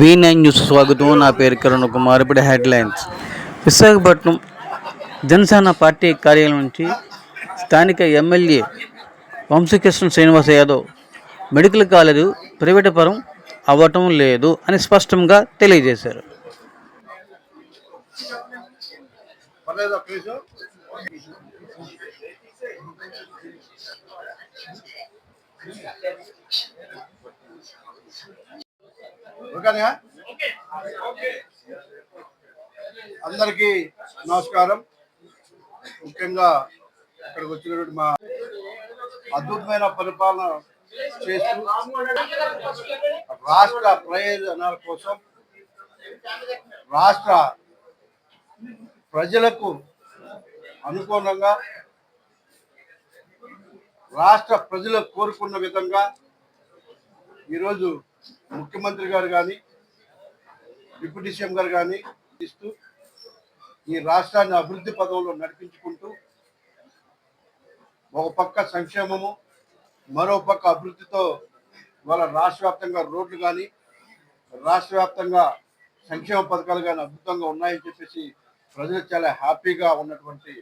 V nine news స్వాగతం. నా పేరు కిరణ్ కుమార్. ఇప్పుడు హెడ్లైన్స్. విశాఖపట్నం జనసేన పార్టీ కార్యాలయం నుంచి స్థానిక MLA Vamsikrishna Srinivasa Yadav medical college private పరం అవ్వటం లేదు అని స్పష్టంగా తెలియజేశారు. ఓకేనా? అందరికీ నమస్కారం. ముఖ్యంగా ఇక్కడికి వచ్చినటువంటి మా అద్భుతమైన పరిపాలన చేస్తూ రాష్ట్ర ప్రయోజనాల కోసం రాష్ట్ర ప్రజలకు అనుకూలంగా రాష్ట్ర ప్రజలు కోరుకున్న విధంగా ఈరోజు ముఖ్యమంత్రి గారు కానీ డిప్యూటీ సీఎం గారు కానీ ఇస్తూ ఈ రాష్ట్రాన్ని అభివృద్ధి పదంలో నడిపించుకుంటూ ఒక పక్క సంక్షేమము మరో పక్క అభివృద్ధితో వాళ్ళ రాష్ట్ర వ్యాప్తంగా రోడ్లు కానీ రాష్ట్ర వ్యాప్తంగా సంక్షేమ పథకాలు కానీ అద్భుతంగా ఉన్నాయని చెప్పేసి ప్రజలు చాలా హ్యాపీగా ఉన్నటువంటి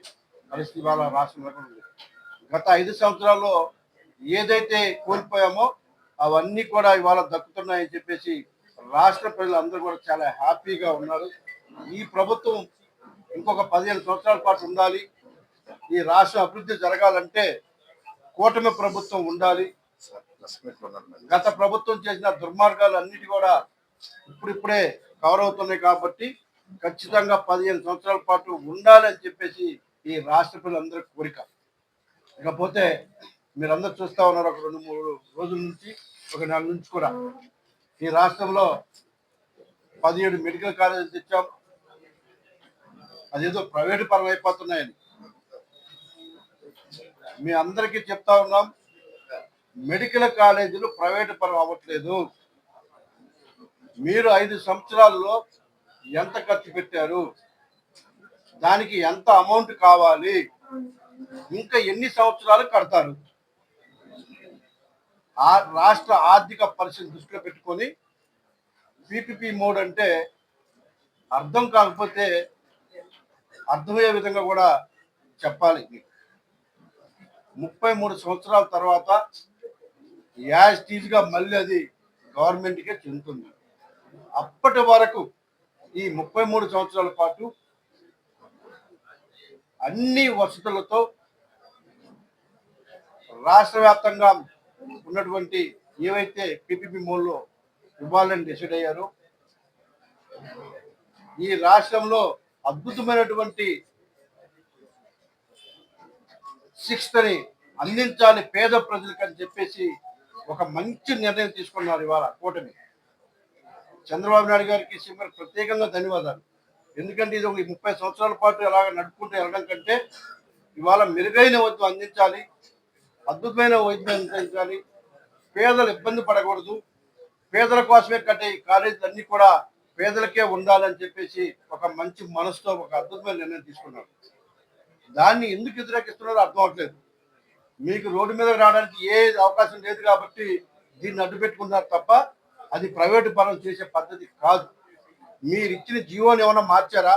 పరిస్థితి ఇవాళ రాష్ట్రంలో ఉంది. గత ఐదు సంవత్సరాల్లో ఏదైతే కోల్పోయామో అవన్నీ కూడా ఇవాళ దక్కుతున్నాయని చెప్పేసి రాష్ట్ర ప్రజలందరూ కూడా చాలా హ్యాపీగా ఉన్నారు. ఈ ప్రభుత్వం ఇంకొక పదిహేను సంవత్సరాల పాటు ఉండాలి. ఈ రాష్ట్ర అభివృద్ధి జరగాలంటే కూటమి ప్రభుత్వం ఉండాలి. గత ప్రభుత్వం చేసిన దుర్మార్గాలు అన్నిటి కూడా ఇప్పుడిప్పుడే కవర్ అవుతున్నాయి కాబట్టి ఖచ్చితంగా పదిహేను సంవత్సరాల పాటు ఉండాలి అని చెప్పేసి ఈ రాష్ట్ర ప్రజలందరి కోరిక. ఇకపోతే మీరందరూ చూస్తా ఉన్నారు ఒక రెండు మూడు రోజుల నుంచి ఒక నెల నుంచి కూడా. ఈ రాష్ట్రంలో పదిహేడు మెడికల్ కాలేజీలు తెచ్చాం. అదేదో ప్రైవేటు పరం అయిపోతున్నాయని మీ అందరికీ చెప్తా ఉన్నాం మెడికల్ కాలేజీలు ప్రైవేటు పరం అవ్వట్లేదు. మీరు ఐదు సంవత్సరాల్లో ఎంత ఖర్చు పెట్టారు? దానికి ఎంత అమౌంట్ కావాలి? ఇంకా ఎన్ని సంవత్సరాలు కడతారు? ఆ రాష్ట్ర ఆర్థిక పరిస్థితి దృష్టిలో పెట్టుకొని పీపీపీ మోడ్ అంటే అర్థం కాకపోతే అర్థమయ్యే విధంగా కూడా చెప్పాలి మీకు. ముప్పై మూడు సంవత్సరాల తర్వాత యాజ్ టీజ్గా మళ్ళీ అది గవర్నమెంట్కే చెందుతుంది. అప్పటి వరకు ఈ ముప్పై మూడు సంవత్సరాల పాటు అన్ని వసతులతో రాష్ట్ర వ్యాప్తంగా ఉన్నటువంటి ఏవైతే పిపిపి మూల్లో ఇవ్వాలని డిసైడ్ అయ్యారో ఈ రాష్ట్రంలో అద్భుతమైనటువంటి శిక్షని అందించాలి పేద ప్రజలకు అని చెప్పేసి ఒక మంచి నిర్ణయం తీసుకున్నారు ఇవాళ కూటమి. చంద్రబాబు నాయుడు గారికి సింగర్ ప్రత్యేకంగా ధన్యవాదాలు. ఎందుకంటే ఇది ఒక ముప్పై సంవత్సరాల పాటు ఎలాగ నడుపుకుంటూ వెళ్ళడం కంటే ఇవాళ మెరుగైన వైద్యం అందించాలి అద్భుతమైన వైద్యం అందించాలి పేదలు ఇబ్బంది పడకూడదు పేదల కోసమే కట్టే ఈ కాలేజీలు అన్ని కూడా పేదలకే ఉండాలని చెప్పేసి ఒక మంచి మనసుతో ఒక అద్భుతమైన నిర్ణయం తీసుకున్నారు. దాన్ని ఎందుకు వ్యతిరేకిస్తున్నారో అర్థం అవట్లేదు. మీకు రోడ్డు మీద రావడానికి ఏ అవకాశం లేదు కాబట్టి దీన్ని అడ్డు పెట్టుకున్నారు తప్ప అది ప్రైవేటు పరం చేసే పద్ధతి కాదు. మీరు ఇచ్చిన జీవోని ఏమైనా మార్చారా?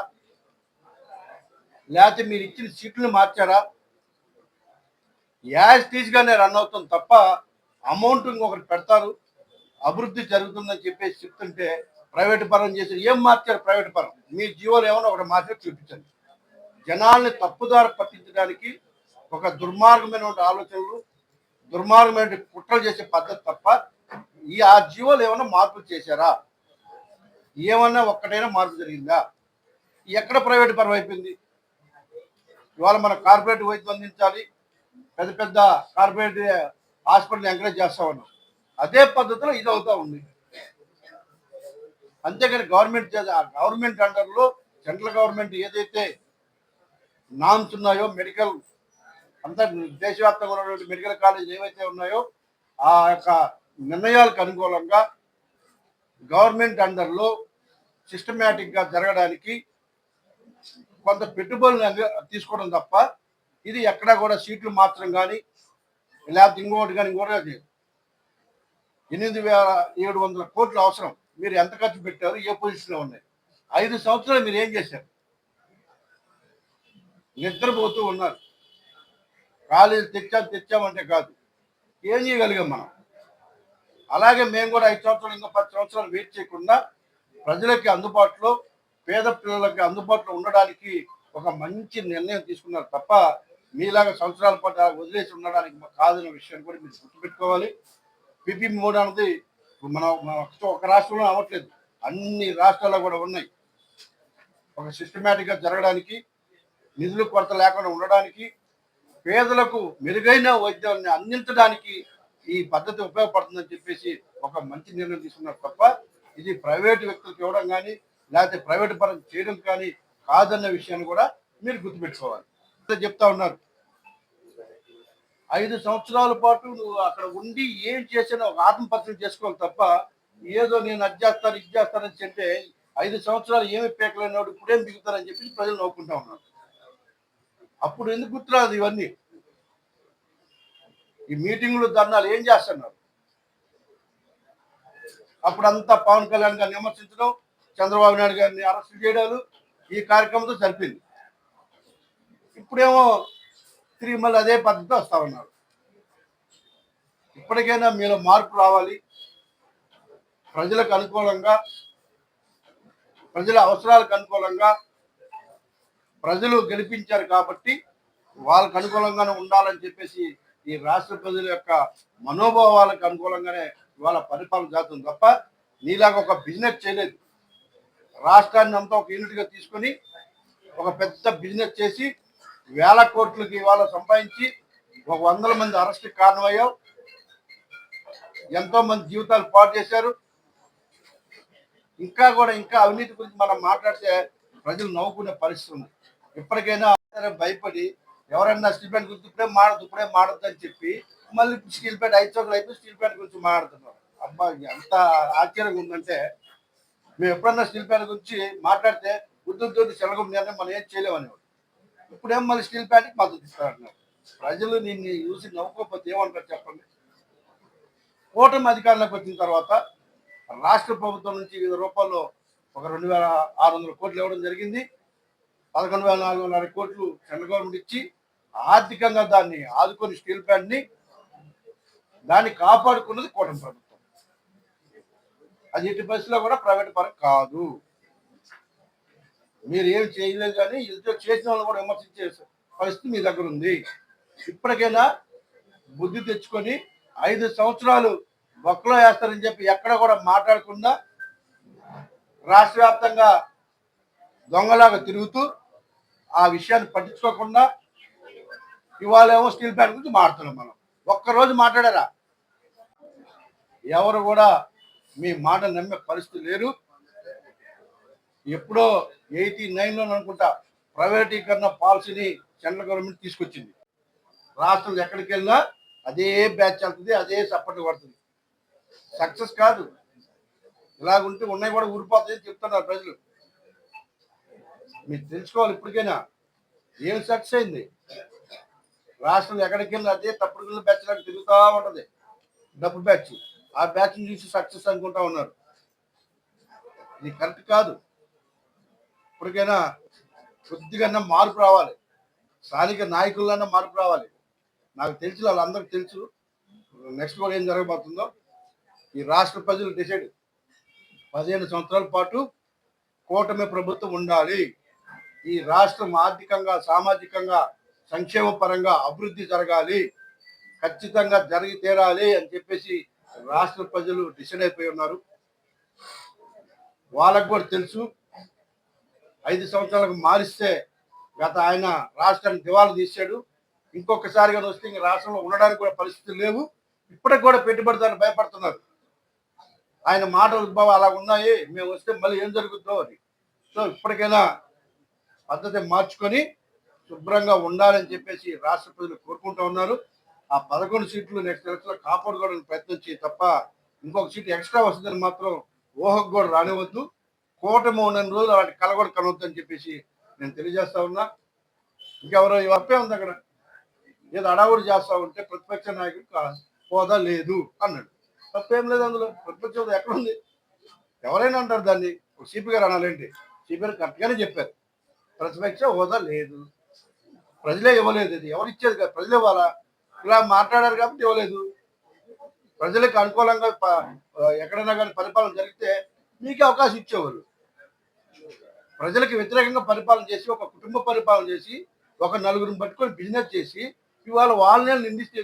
లేకపోతే మీరు ఇచ్చిన సీట్లను మార్చారా? యాజ్ టీజ్గానే రన్ అవుతుంది తప్ప అమౌంట్ ఇంకొకటి పెడతారు. అభివృద్ధి జరుగుతుందని చెప్పేసి చెప్తుంటే ప్రైవేట్ పరం చేసి ఏం మార్చారు ప్రైవేట్ పరం మీ జీవోలు ఏమైనా ఒకటి మార్చారు చూపించండి. జనాల్ని తప్పుదారి పట్టించడానికి ఒక దుర్మార్గమైన ఆలోచనలు దుర్మార్గమైన కుట్రలు చేసే పద్ధతి తప్ప ఈ ఆ జీవోలు ఏమైనా మార్పులు చేశారా? ఏమన్నా ఒక్కటైనా మార్పు జరిగిందా? ఎక్కడ ప్రైవేట్ పరం అయిపోయింది? ఇవాళ మన కార్పొరేట్ వైద్యం అందించాలి పెద్ద పెద్ద కార్పొరేట్ హాస్పిటల్ ఎంకరేజ్ చేస్తా ఉన్నాం అదే పద్ధతిలో ఇది అవుతా ఉంది. అంతేకాని గవర్నమెంట్ గవర్నమెంట్ అండర్లో సెంట్రల్ గవర్నమెంట్ ఏదైతే నామ్స్ ఉన్నాయో మెడికల్ అంతా దేశవ్యాప్తంగా ఉన్నటువంటి మెడికల్ కాలేజ్ ఏవైతే ఉన్నాయో ఆ యొక్క నిర్ణయాలకు అనుకూలంగా గవర్నమెంట్ అండర్లో సిస్టమేటిక్గా జరగడానికి కొంత పెట్టుబడులు తీసుకోవడం తప్ప ఇది ఎక్కడా కూడా సీట్లు మాత్రం కానీ లేకపోతే ఇంకోటి కానీ ఇంకోటి కానీ ఎనిమిది వేల ఏడు వందల కోట్లు అవసరం. మీరు ఎంత ఖర్చు పెట్టారు ఏ పొజిషన్లో ఉన్నాయి? ఐదు సంవత్సరాలు మీరు ఏం చేశారు? నిద్రపోతూ ఉన్నారు. కాలేజీ తెచ్చాం తెచ్చామంటే కాదు. ఏం చేయగలిగాం మనం? అలాగే మేము కూడా ఐదు సంవత్సరాలు ఇంకో పది సంవత్సరాలు వెయిట్ చేయకుండా ప్రజలకి అందుబాటులో పేద పిల్లలకి అందుబాటులో ఉండడానికి ఒక మంచి నిర్ణయం తీసుకున్నారు తప్ప మీలాగా సంవత్సరాల పాటు వదిలేసి ఉండడానికి మాకు కాదన్న విషయాన్ని కూడా మీరు గుర్తుపెట్టుకోవాలి. పిపి మోడ్ అన్నది మన ఒక రాష్ట్రంలో అవ్వట్లేదు. అన్ని రాష్ట్రాల్లో కూడా ఉన్నాయి. ఒక సిస్టమేటిక్గా జరగడానికి నిధులు కొరత లేకుండా ఉండడానికి పేదలకు మెరుగైన వైద్యాన్ని అందించడానికి ఈ పద్ధతి ఉపయోగపడుతుందని చెప్పేసి ఒక మంచి నిర్ణయం తీసుకున్నారు తప్ప ఇది ప్రైవేట్ వ్యక్తులకు ఇవ్వడం కానీ లేకపోతే ప్రైవేట్ పరం చేయడం కానీ కాదన్న విషయాన్ని కూడా మీరు గుర్తుపెట్టుకోవాలి. చెప్తా ఉన్నారు. ఐదు సంవత్సరాల పాటు నువ్వు అక్కడ ఉండి ఏం చేసినా ఒక ఆత్మపత్రం చేసుకోవాలి తప్ప ఏదో నేను అది చేస్తాను ఇది చేస్తానని చెప్తే ఐదు సంవత్సరాలు ఏమి పేకలేనివాడు ఇప్పుడేం దిగుతారని చెప్పి ప్రజలు నవ్వుకుంటా ఉన్నారు. అప్పుడు ఎందుకు గుర్తురాదు ఇవన్నీ? ఈ మీటింగ్లు ధర్నాలు ఏం చేస్తున్నారు? అప్పుడంతా పవన్ కళ్యాణ్ గారిని విమర్శించడం చంద్రబాబు నాయుడు గారిని అరెస్ట్ చేయడాలు ఈ కార్యక్రమంతో సరిపోయింది. ఇప్పుడేమో తిరిగి మళ్ళీ అదే పద్ధతి వస్తా ఉన్నారు. ఇప్పటికైనా మీలో మార్పు రావాలి. ప్రజలకు అనుకూలంగా ప్రజల అవసరాలకు అనుకూలంగా ప్రజలు గెలిపించారు కాబట్టి వాళ్ళకు అనుకూలంగానే ఉండాలని చెప్పేసి ఈ రాష్ట్ర ప్రజల యొక్క మనోభావాలకు అనుకూలంగానే ఇవాళ పరిపాలన జరుగుతుంది తప్ప నీలాగా ఒక బిజినెస్ చేయలేదు. రాష్ట్రాన్ని అంతా ఒక యూనిట్గా తీసుకొని ఒక పెద్ద బిజినెస్ చేసి వేల కోట్లకి ఇవాళ సంపాదించి ఒక వందల మంది అరెస్ట్ కారణమయ్యావు. ఎంతో మంది జీవితాలు పాటు చేశారు. ఇంకా కూడా ఇంకా అవినీతి గురించి మనం మాట్లాడితే ప్రజలు నవ్వుకునే పరిస్థితి ఉంది. ఇప్పటికైనా భయపడి ఎవరైనా స్టీల్ ప్లాంట్ గురించి ఇప్పుడే మాడదు ఇప్పుడే మాడద్దు అని చెప్పి మళ్ళీ స్టీల్ ప్లాంట్ ఐదు చోట్ల అయిపోయి స్టీల్ ప్లాంట్ గురించి మాట్లాడుతున్నారు. అబ్బా ఎంత ఆశ్చర్యంగా ఉందంటే మేము ఎప్పుడన్నా స్టీల్ ప్లాంట్ గురించి మాట్లాడితే ఉద్యోగ చెలగం నిర్ణయం మనం ఏం చేయలేమనేవాడు ఇప్పుడేం మళ్ళీ స్టీల్ ప్లాంట్కి మద్దతు ఇస్తారంటున్నారు ప్రజలు నిన్ను చూసి నవ్వుకోకపోతే ఏమంటారు చెప్పండి? కూటమి అధికారంలోకి వచ్చిన తర్వాత రాష్ట్ర ప్రభుత్వం నుంచి వివిధ రూపాల్లో ఒక రెండు వేల ఆరు వందల కోట్లు ఇవ్వడం జరిగింది. పదకొండు వేల నాలుగు వందల కోట్లు సెంట్రల్ గవర్నమెంట్ ఇచ్చి ఆర్థికంగా దాన్ని ఆదుకొని స్టీల్ ప్లాంట్ని దాన్ని కాపాడుకున్నది కూటమి ప్రభుత్వం. అది ఎట్టి పరిస్థితిలో కూడా ప్రైవేట్ పరం కాదు. మీరు ఏం చేయలేదు కానీ ఇదితో చేసిన వాళ్ళు కూడా విమర్శించే పరిస్థితి మీ దగ్గర ఉంది. ఇప్పటికైనా బుద్ధి తెచ్చుకొని ఐదు సంవత్సరాలు బొక్కలో వేస్తారని చెప్పి ఎక్కడ కూడా మాట్లాడకుండా రాష్ట్ర వ్యాప్తంగా దొంగలాగా తిరుగుతూ ఆ విషయాన్ని పట్టించుకోకుండా ఇవాళ ఏమో స్టీల్ ప్లాంట్ గురించి మాట్లాడుతున్నాం మనం. ఒక్కరోజు మాట్లాడారా? ఎవరు కూడా మీ మాట నమ్మే పరిస్థితి లేరు ఎప్పుడో ఎయిటీ నైన్లో అనుకుంటా ప్రైవేటీకరణ పాలసీని సెంట్రల్ గవర్నమెంట్ తీసుకొచ్చింది. రాష్ట్రం ఎక్కడికి వెళ్ళినా అదే బ్యాచ్ వెళ్తుంది అదే సపోర్ట్ పడుతుంది. సక్సెస్ కాదు. ఇలాగుంటే ఉన్నాయి కూడా ఊరిపోతాయని చెప్తున్నారు ప్రజలు. మీరు తెలుసుకోవాలి ఇప్పటికైనా. ఏం సక్సెస్ అయింది? రాష్ట్రం ఎక్కడికి వెళ్ళినా అదే తప్పుడు బ్యాచ్ లాగా తిరుగుతూ ఉంటుంది. డబ్బు బ్యాచ్ ఆ బ్యాచ్ చూసి సక్సెస్ అనుకుంటా ఉన్నారు. ఇది కరెక్ట్ కాదు. ఇప్పటికైనా కొద్దిగా మార్పు రావాలి. స్థానిక నాయకులన్నా మార్పు రావాలి. నాకు తెలుసు వాళ్ళందరికీ తెలుసు. నెక్స్ట్ కూడా ఏం జరగబోతుందో. ఈ రాష్ట్ర ప్రజలు డిసైడ్ పదిహేను సంవత్సరాల పాటు కూటమి ప్రభుత్వం ఉండాలి. ఈ రాష్ట్రం ఆర్థికంగా సామాజికంగా సంక్షేమ పరంగా అభివృద్ధి జరగాలి ఖచ్చితంగా జరిగి తీరాలి అని చెప్పేసి రాష్ట్ర ప్రజలు డిసైడ్ అయిపోయి ఉన్నారు. వాళ్ళకు కూడా తెలుసు ఐదు సంవత్సరాలకు మారిస్తే గత ఆయన రాష్ట్రాన్ని దివాలా తీశాడు. ఇంకొకసారిగా వస్తే ఇంక రాష్ట్రంలో ఉండడానికి కూడా పరిస్థితులు లేవు. ఇప్పటికి కూడా పెట్టుబడిదారులు భయపడుతున్నారు. ఆయన మాటల ఉద్భవం అలా ఉన్నాయి. మేము వస్తే మళ్ళీ ఏం జరుగుతుందో అని. సో ఇప్పటికైనా పద్ధతి మార్చుకొని శుభ్రంగా ఉండాలని చెప్పేసి రాష్ట్ర ప్రజలు కోరుకుంటూ ఉన్నారు. ఆ పదకొండు సీట్లు నెక్స్ట్ ఎలక్షన్లో కాపాడుకోవడానికి ప్రయత్నించి తప్ప ఇంకొక సీట్ ఎక్స్ట్రా వస్తుందని మాత్రం ఊహకు కూడా రానివద్దు కూటమి ఉన్న రోజులు అలాంటి కలగొడ కనవద్దని చెప్పేసి నేను తెలియజేస్తా ఉన్నా. ఇంకెవరో అప్పే ఉంది అక్కడ. ఏదో అడావుడు చేస్తా ఉంటే ప్రతిపక్ష నాయకుడు హోదా లేదు అన్నాడు. తప్పేం లేదు అందులో. ప్రతిపక్ష హోదా ఎక్కడ ఉంది? ఎవరైనా అంటారు దాన్ని. సిపి గారు అనాలేంటి. సిపి గారు కరెక్ట్గానే చెప్పారు. ప్రతిపక్ష హోదా లేదు. ప్రజలే ఇవ్వలేదు ఇది. ఎవరు ఇచ్చేది కాదు. ప్రజలే ఇవ్వాలా? ఇలా మాట్లాడారు కాబట్టి ఇవ్వలేదు. ప్రజలకు అనుకూలంగా ఎక్కడైనా కానీ పరిపాలన జరిగితే మీకే అవకాశం ఇచ్చేవారు ప్రజలకు వ్యతిరేకంగా పరిపాలన చేసి ఒక కుటుంబ పరిపాలన చేసి ఒక నలుగురిని పట్టుకొని బిజినెస్ చేసి ఇవాళ వాళ్ళనే నిందిస్తే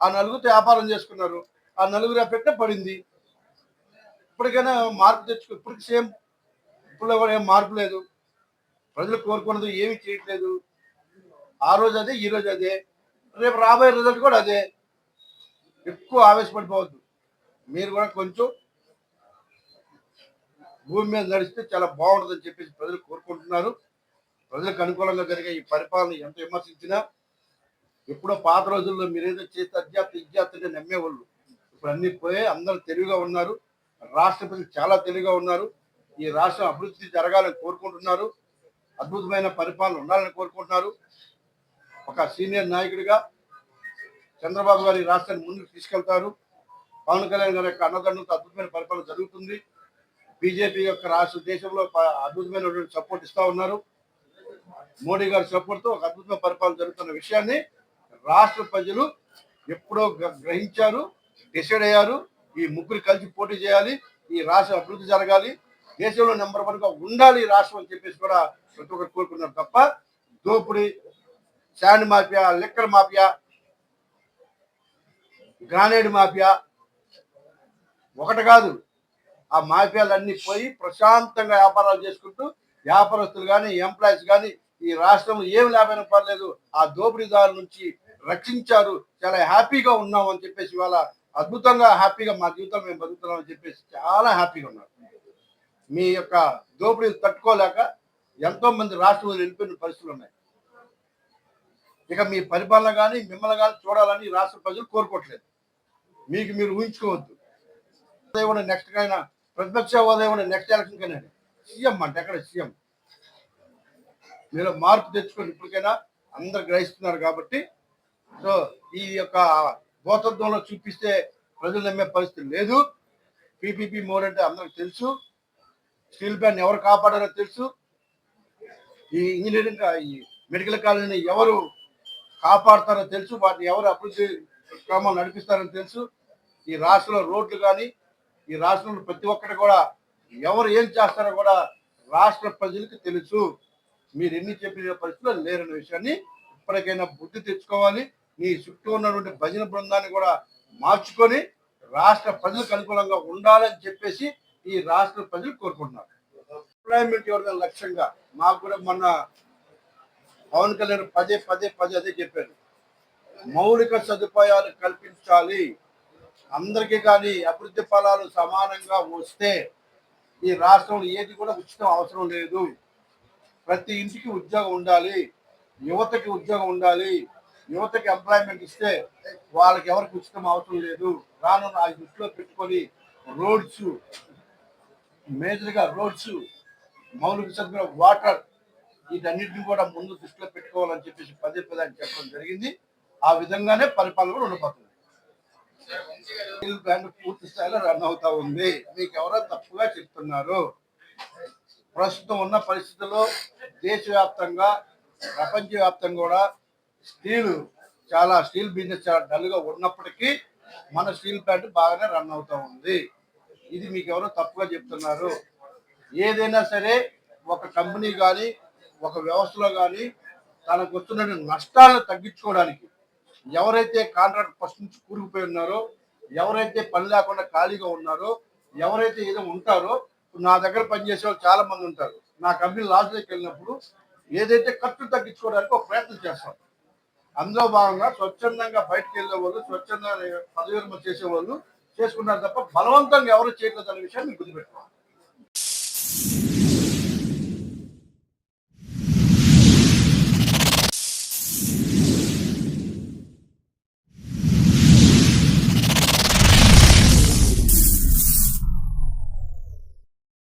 ఆ నలుగురితో వ్యాపారం చేసుకున్నారు. ఆ నలుగురు ఎఫెక్ట్ పడింది. ఇప్పటికైనా మార్పు తెచ్చుకో ఇప్పటికి సేమ్. ఇప్పుడు ఏం మార్పు లేదు. ప్రజలు కోరుకున్నది ఏమి చేయట్లేదు. ఆ రోజు అదే ఈ రోజు అదే. రేపు రాబోయే రిజల్ట్ కూడా అదే. ఎక్కువ ఆవేశపడిపోవద్దు. మీరు కూడా కొంచెం భూమి మీద నడిస్తే చాలా బాగుంటుందని చెప్పేసి ప్రజలు కోరుకుంటున్నారు. ప్రజలకు అనుకూలంగా జరిగే ఈ పరిపాలన ఎంత విమర్శించినా ఎప్పుడో పాత రోజుల్లో మీరేదో చేస్తే అధ్యాప్త విద్యార్థులు నమ్మేవాళ్ళు. ఇప్పుడు అన్ని పోయి అందరూ తెలివిగా ఉన్నారు. రాష్ట్ర ప్రజలు చాలా తెలివిగా ఉన్నారు. ఈ రాష్ట్రం అభివృద్ధి జరగాలని కోరుకుంటున్నారు. అద్భుతమైన పరిపాలన ఉండాలని కోరుకుంటున్నారు. ఒక సీనియర్ నాయకుడిగా చంద్రబాబు గారి రాష్ట్రాన్ని ముందుకు తీసుకెళ్తారు. పవన్ కళ్యాణ్ గారి యొక్క అన్నదండలతో అద్భుతమైన పరిపాలన జరుగుతుంది. బీజేపీ యొక్క రాష్ట్ర దేశంలో అద్భుతమైనటువంటి సపోర్ట్ ఇస్తా ఉన్నారు. మోడీ గారి సపోర్ట్తో ఒక అద్భుతమైన పరిపాలన జరుగుతున్న విషయాన్ని రాష్ట్ర ప్రజలు ఎప్పుడో గ్రహించారు డిసైడ్ అయ్యారు. ఈ ముగ్గురు కలిసి పోటీ చేయాలి. ఈ రాష్ట్రం అభివృద్ధి జరగాలి. దేశంలో నెంబర్ వన్గా ఉండాలి రాష్ట్రం అని చెప్పేసి కూడా ప్రతి ఒక్కరు కోరుకున్నారు తప్ప దోపిడీ sand mafia liquor mafia granite mafia ఒకటి కాదు. ఆ మాఫియాలన్నీ పోయి ప్రశాంతంగా వ్యాపారాలు చేసుకుంటూ వ్యాపారస్తులు కానీ ఎంప్లాయీస్ కానీ ఈ రాష్ట్రంలో ఏం లేకపోయినా పర్లేదు ఆ దోపిడీదారుల నుంచి రక్షించారు. చాలా హ్యాపీగా ఉన్నాం అని చెప్పేసి ఇవాళ అద్భుతంగా హ్యాపీగా మా జీవితం మేము బతుకుతున్నాం అని చెప్పేసి చాలా హ్యాపీగా ఉన్నారు. మీ యొక్క దోపిడీలు తట్టుకోలేక ఎంతో మంది రాష్ట్రంలో వెళ్ళిపోయిన పరిస్థితులు ఉన్నాయి. ఇక మీ పరిపాలన కానీ మిమ్మల్ని కానీ చూడాలని రాష్ట్ర ప్రజలు కోరుకోవట్లేదు. మీకు మీరు ఊహించుకోవద్దు. హోదా నెక్స్ట్ కైనా ప్రతిపక్ష హోదా నెక్స్ట్ ఎలక్షన్ కైనా సీఎం అంటే ఎక్కడ సీఎం? మీరు మార్పు తెచ్చుకొని ఇప్పటికైనా అందరు గ్రహిస్తున్నారు కాబట్టి సో ఈ యొక్క భూతత్వంలో చూపిస్తే ప్రజలు నమ్మే పరిస్థితి లేదు. పీపీపీ మోడ్ అంటే అందరికి తెలుసు. స్టీల్ ప్లాంట్ ఎవరు కాపాడారో తెలుసు. ఈ ఇంజనీరింగ్ ఈ మెడికల్ కాలేజీని ఎవరు కాపాడతారో తెలుసు. వాటిని ఎవరు అభివృద్ధి క్రమం నడిపిస్తారని తెలుసు. ఈ రాష్ట్రంలో రోడ్లు కానీ ఈ రాష్ట్రంలో ప్రతి ఒక్కటి కూడా ఎవరు ఏం చేస్తారో కూడా రాష్ట్ర ప్రజలకు తెలుసు. మీరు ఎన్ని చెప్పిన పరిస్థితుల్లో లేరన్న విషయాన్ని ఇప్పటికైనా బుద్ధి తెచ్చుకోవాలి. మీ చుట్టూ ఉన్నటువంటి భజన బృందాన్ని కూడా మార్చుకొని రాష్ట్ర ప్రజలకు అనుకూలంగా ఉండాలని చెప్పేసి ఈ రాష్ట్ర ప్రజలు కోరుకుంటున్నారు. ఎంప్లాయ్మెంట్ ఎవరికైనా లక్ష్యంగా మాకు కూడా మొన్న పవన్ కళ్యాణ్ పదే పదే పదే అదే చెప్పారు. మౌలిక సదుపాయాలు కల్పించాలి. అందరికీ కానీ అభివృద్ధి ఫలాలు సమానంగా వస్తే ఈ రాష్ట్రంలో ఏది కూడా ఉచితం అవసరం లేదు. ప్రతి ఇంటికి ఉద్యోగం ఉండాలి. యువతకి ఉద్యోగం ఉండాలి. యువతకి ఎంప్లాయ్మెంట్ ఇస్తే వాళ్ళకి ఎవరికి ఉచితం అవసరం లేదు. రానున్న ఆ దృష్టిలో పెట్టుకొని రోడ్స్ మేజర్గా రోడ్స్ మౌలిక సదుపాయ వాటర్ వీటన్నిటిని కూడా ముందు దృష్టిలో పెట్టుకోవాలని చెప్పేసి పదే పదే అని చెప్పడం జరిగింది. ఆ విధంగానే పరిపాలన కూడా ఉండబోతుంది. స్టీల్ పూర్తి స్థాయిలో రన్ అవుతా ఉంది. మీకు ఎవరో తప్పుగా చెప్తున్నారు. ప్రస్తుతం ఉన్న పరిస్థితుల్లో దేశవ్యాప్తంగా ప్రపంచవ్యాప్తంగా కూడా స్టీల్ చాలా స్టీల్ బిజినెస్ చాలా డల్గా ఉన్నప్పటికీ మన స్టీల్ ప్లాంట్ బాగానే రన్ అవుతా ఉంది. ఇది మీకు ఎవరో తప్పుగా చెప్తున్నారు. ఏదైనా సరే ఒక కంపెనీ కానీ ఒక వ్యవస్థలో కానీ తనకు వస్తున్న నష్టాలను తగ్గించుకోవడానికి ఎవరైతే కాంట్రాక్ట్ ఫస్ట్ నుంచి కూరుకుపోయి ఉన్నారో ఎవరైతే పని లేకుండా ఖాళీగా ఉన్నారో ఎవరైతే ఏదో ఉంటారో నా దగ్గర పనిచేసే వాళ్ళు చాలా మంది ఉంటారు. నా కంపెనీ లాస్లోకి వెళ్ళినప్పుడు ఏదైతే ఖర్చు తగ్గించుకోవడానికి ఒక ప్రయత్నం చేస్తాం. అందులో భాగంగా స్వచ్ఛందంగా బయటకు వెళ్ళే వాళ్ళు స్వచ్ఛందంగా పదవి చేసేవాళ్ళు చేసుకున్నారు తప్ప బలవంతంగా ఎవరు చేయట్లేదు అనే విషయాన్ని గుర్తుపెట్టుకోవాలి.